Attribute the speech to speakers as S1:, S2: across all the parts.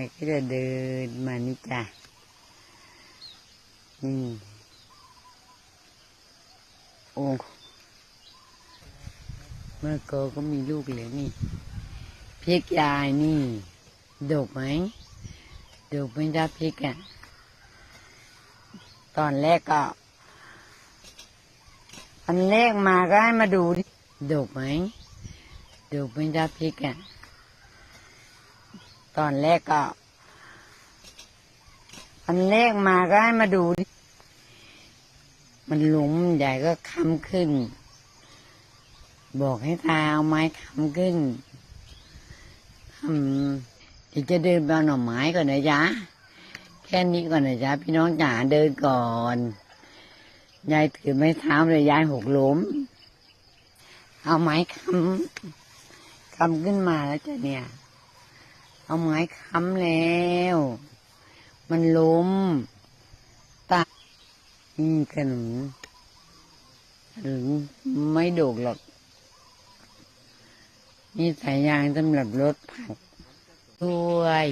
S1: ยก็จะเดินมานี่จ้ะนี่โอ้เมื่อโกก็มีลูกเหลยนี่พริกยายนี่ดกไหมดกไม่ได้พริกอะ ตอนแรกก็ อันแรกมาก็ให้มาดูดิดกไหมดกไม่ได้พริกอะ ตอนแรกก็ อันแรกมาก็ให้มาดู มันหลุมใหญ่ก็ค้ำขึ้น บอกให้ตาเอาไม้ค้ำขึ้นทำเดี๋ยวจะเดินไปหน่อไม้ก่อนนะจ๊ะแค่นี้ก่อนนะจ๊ะพี่น้องจ๋าเดินก่อนยายถือไม้เท้าเลยยายหกล้ม เอาไม้ค้ำค้ำขึ้นมาแล้วจ้ะเนี่ย เอาไม้ค้ำแล้ว มันล้มตาอืมขนมหรือไม่โดกหรอกนี่สายยางสำหรับรถผักด้วย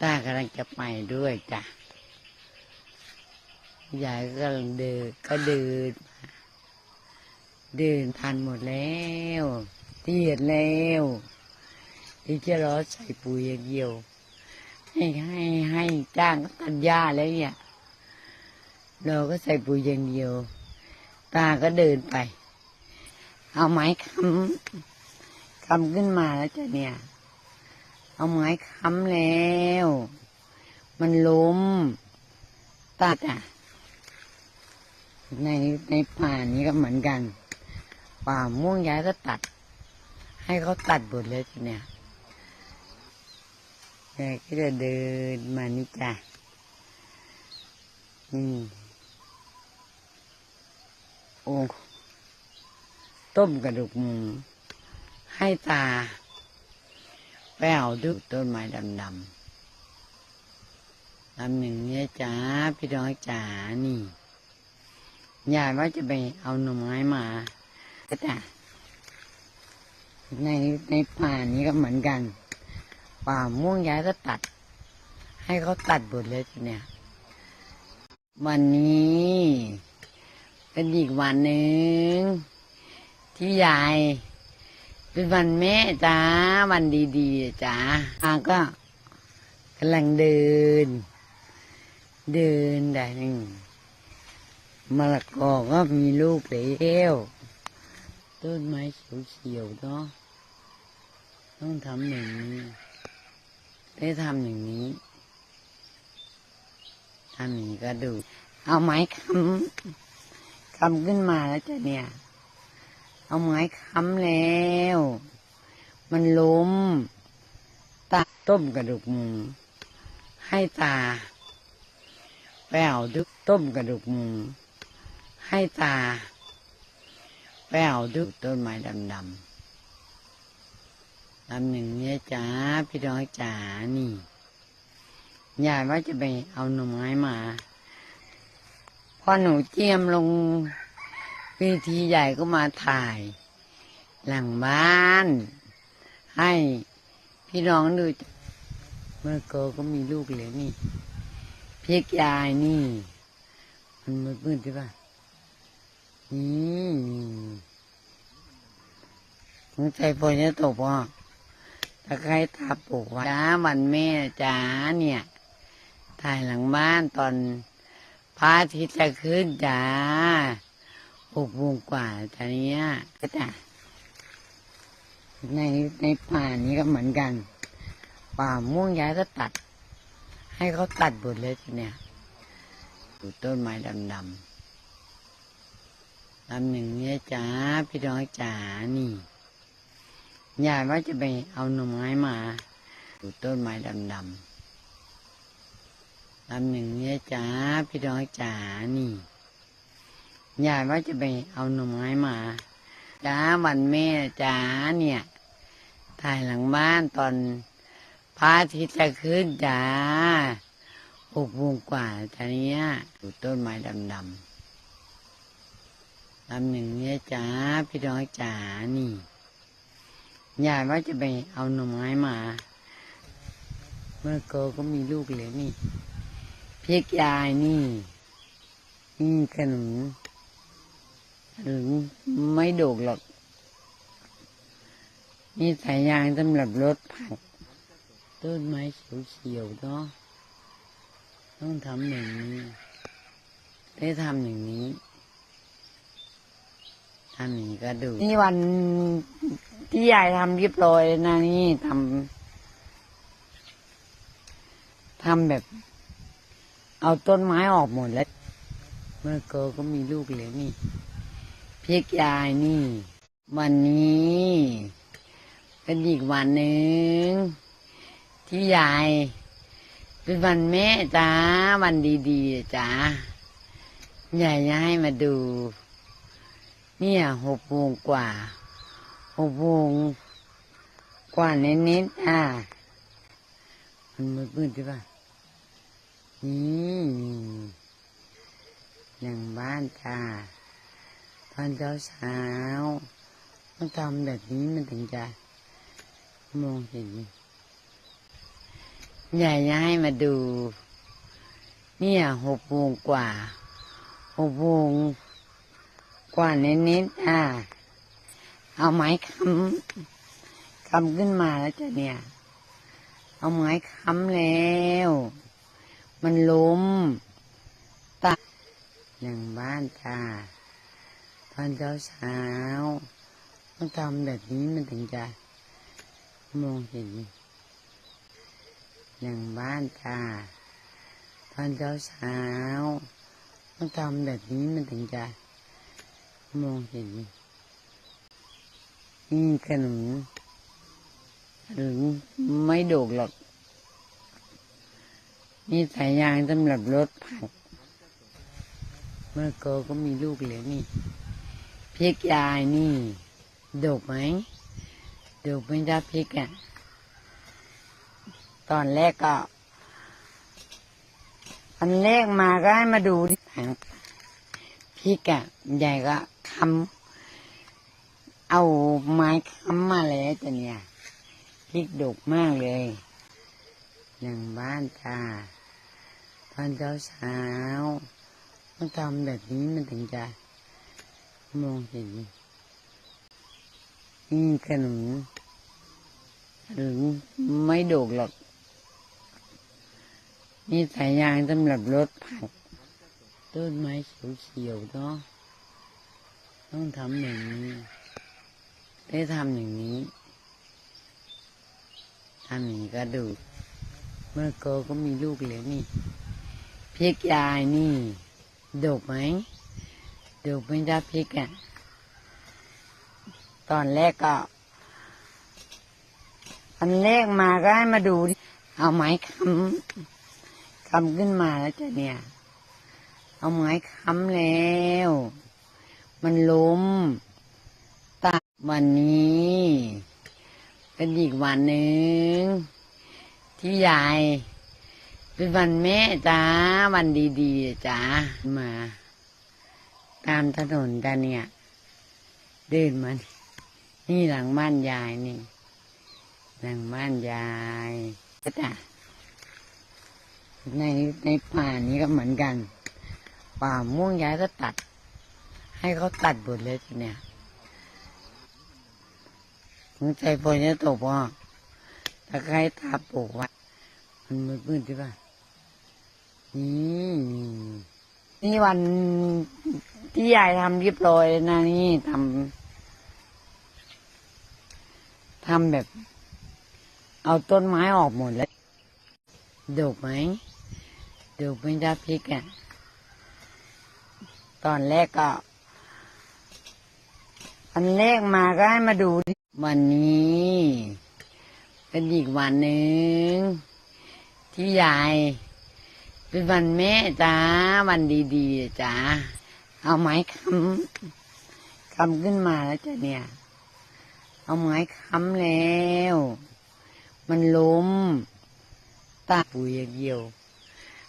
S1: ตากำลังจะไปด้วยจ้ะยายก็กำลังเดินก็เดินเดินทันหมดแล้วเตียดแล้ว ที่จะรอใส่ปุ๋ยอย่างเดียว ให้ให้ให้จ้างก็ตัดหญ้าแล้วเนี่ย เราก็ใส่ปุ๋ยอย่างเดียว ตาก็เดินไป เอาไม้ค้ำค้ำขึ้นมาแล้วจ้ะเนี่ย เอาไม้ค้ำแล้ว มันล้ม ตัดอะ ในในป่านี้ก็เหมือนกัน ป่าม่วงย้ายก็ตัด ให้เขาตัดหมดเลยเนี่ย ยาก็จะเดินมานี่จ้ะนี่โอ้ต้มกระดูกหมูให้ตาไปเอาดูต้นไม้ดำๆลำหนึ่งเนี่ยจ้าพี่น้อยจ๋านี่ยายว่าจะไปเอาหน่อไม้มาก็จ้ะในในป่านี้ก็เหมือนกัน ป่าม่วงยายก็ตัด ให้เขาตัดหมดเลยทีเนี่ยวันนี้เป็นอีกวันหนึ่งที่ยายเป็นวันแม่จ้าวันดีๆจ้าอาก็กำลังเดิน เดินได้หนึ่งมะละกอก็มีลูกแล้วต้นไม้เขียวๆเนาะต้องทำอย่างนี้ ได้ทำอย่างนี้ทำอย่างนี้ก็ดู เอาไม้ค้ำค้ำขึ้นมาแล้วจ้ะเนี่ย เอาไม้ค้ำแล้ว มันล้ม ตาต้มกระดูกหมูให้ตาไปเอาดึกต้มกระดูกหมูให้ตาไปเอาดูต้นไม้ดำๆ ลำหนึ่งเนี่ยจ้าพี่น้อยจ๋านี่ยายว่าจะไปเอาหน่อไม้มาพอหนูเจียมลงเวทีใหญ่ก็มาถ่าย หลังบ้าน ให้พี่น้องดูเมื่อโกก็มีลูกเหลยนี่พริกยายนี่ มันมืดๆใช่ปะอืมสงสัยฝนจะตกอะ ตะไคร้ตาปลูกไว้จ้าวันแม่จ้าเนี่ยถ่ายหลังบ้านตอนพระอาทิตย์จะขึ้นจ้าหกโมงกว่าจ้าเนี้ยก็จ้ะในในป่านี้ก็เหมือนกัน ป่าม่วงย้ายก็ตัด ให้เขาตัดหมดเลยทีเนี่ยดูต้นไม้ดำๆลำหนึ่งเนี่ยจ้าพี่น้อยจ๋านี่ ยายว่าจะไปเอาหน่อไม้มาดูต้นไม้ดำๆลำหนึ่งเนี่ยจ้าพี่น้อยจ๋านี่ยายว่าจะไปเอาหน่อไม้มาจ้าวันแม่จ้าเนี่ยถ่ายหลังบ้านตอนพระอาทิตย์จะขึ้นจ้าหกโมงกว่าจ้าเนี้ยดูต้นไม้ดำๆลำหนึ่งเนี่ยจ้าพี่น้อยจ๋านี่ ยายว่าจะไปเอาหน่อไม้มา เมื่อโกก็มีลูกเหลือนี่พริกยายนี่นี่ขนมหรือไม่โดกหรอก นี่สายยางสำหรับรถผัก ต้นไม้เขียวๆเนาะต้องทำอย่างนี้ ได้ทำอย่างนี้ อย่างนี้ก็ดู นี่วันที่ยายทำเรียบร้อยแล้วนะนี่ทำทำแบบ เอาต้นไม้ออกหมดแล้ว เมื่อโกก็มีลูกเหลือนี่พริกยายนี่ วันนี้เป็นอีกวันหนึ่งที่ยาย เป็นวันแม่จ้าวันดีๆจ้ายายจะให้มาดู เนี่ยหกโมงกว่าหกโมงกว่านิดๆอะมันมืดๆใช่ปะนี่อย่างบ้านจ้าตอนเช้าเช้าๆต้องทำแบบนี้มันถึงจะมองเห็นยายจะให้มาดู เนี่ยหกโมงกว่าหกโมง กว่านิดๆอะเอาไม้ค้ำค้ำขึ้นมาแล้วจะเนี่ย เอาไม้ค้ำแล้ว มันล้มตาอย่างบ้านจ้าตอนเช้าเช้าต้องทำแบบนี้มันถึงจะมองเห็น อย่างบ้านจ้าตอนเช้าเช้าต้องทำแบบนี้มันถึงจะ มองเห็นนี่ขนมหรือไม่โดกหรอก นี่สายยางสำหรับรถผักเมื่อโกก็มีลูกเหลือนี่พริกยายนี่โดกไหมโดกไม่ได้พริกอะ ตอนแรกก็อันแรกมาก็ให้มาดูที่ถังพริกอะใหญ่ก็ คำเอาไม้ค้ำมาแล้วจ้ะเนี่ยพริกดกมากเลย อย่างบ้านจ้าตอนเช้าเช้าต้องทำแบบนี้มันถึงจะมองเห็นนี่ขนมหรือไม่โดกหรอกนี่สายยางสำหรับรถผักต้นไม้เขียวๆเนาะ ต้องทำอย่างนี้ ได้ทำอย่างนี้ทำอย่างนี้ก็ดู เมื่อโกก็มีลูกเหลือนี่พริกยายนี่ดกไหมดกไม่ได้พริกอะ ตอนแรกก็อันแรกมาก็ให้มาดูเอาไม้ค้ำค้ำขึ้นมาแล้วจ้ะเนี่ย เอาไม้ค้ำแล้ว มันล้มตาวันนี้ เป็นอีกวันหนึ่ง ที่ยาย เป็นวันแม่จ้าวันดีๆจ้ามา ตามถนนกันเนี่ย เดินมานี่หลังบ้านยายนี่ หลังบ้านยายก็จ้ะในในป่านี้ก็เหมือนกัน ป่าม่วงยายก็ตัด ให้เขาตัดหมดเลยทีเนี่ยมึงใจฝนจะตกป่ะถ้าใครตาปลูกไว้มันมืดมืดใช่ปะนี่นี่วันที่ยายทำเรียบร้อยนะนี่ทำทำแบบ เอาต้นไม้ออกหมดแล้วดกไหมดกไม่ได้พริกอะตอนแรกก็ อันแรกมาก็ให้มาดูวันนี้เป็นอีกวันหนึ่ง ที่ยาย เป็นวันแม่จ้าวันดีๆจ้าเอาไม้ค้ำค้ำขึ้นมาแล้วจ้ะเนี่ย เอาไม้ค้ำแล้ว มันล้มตาปุ๋ยอย่างเดียว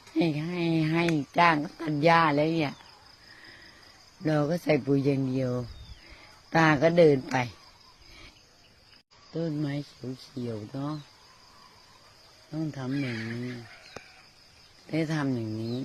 S1: ให้ให้ให้จ้างตัดหญ้าแล้วเนี่ย เราก็ใส่ปุ๋ยอย่างเดียว ตาก็เดินไป ต้นไม้เขียวๆเนาะตต้องทำอย่างนี้ ได้ทำอย่างนี้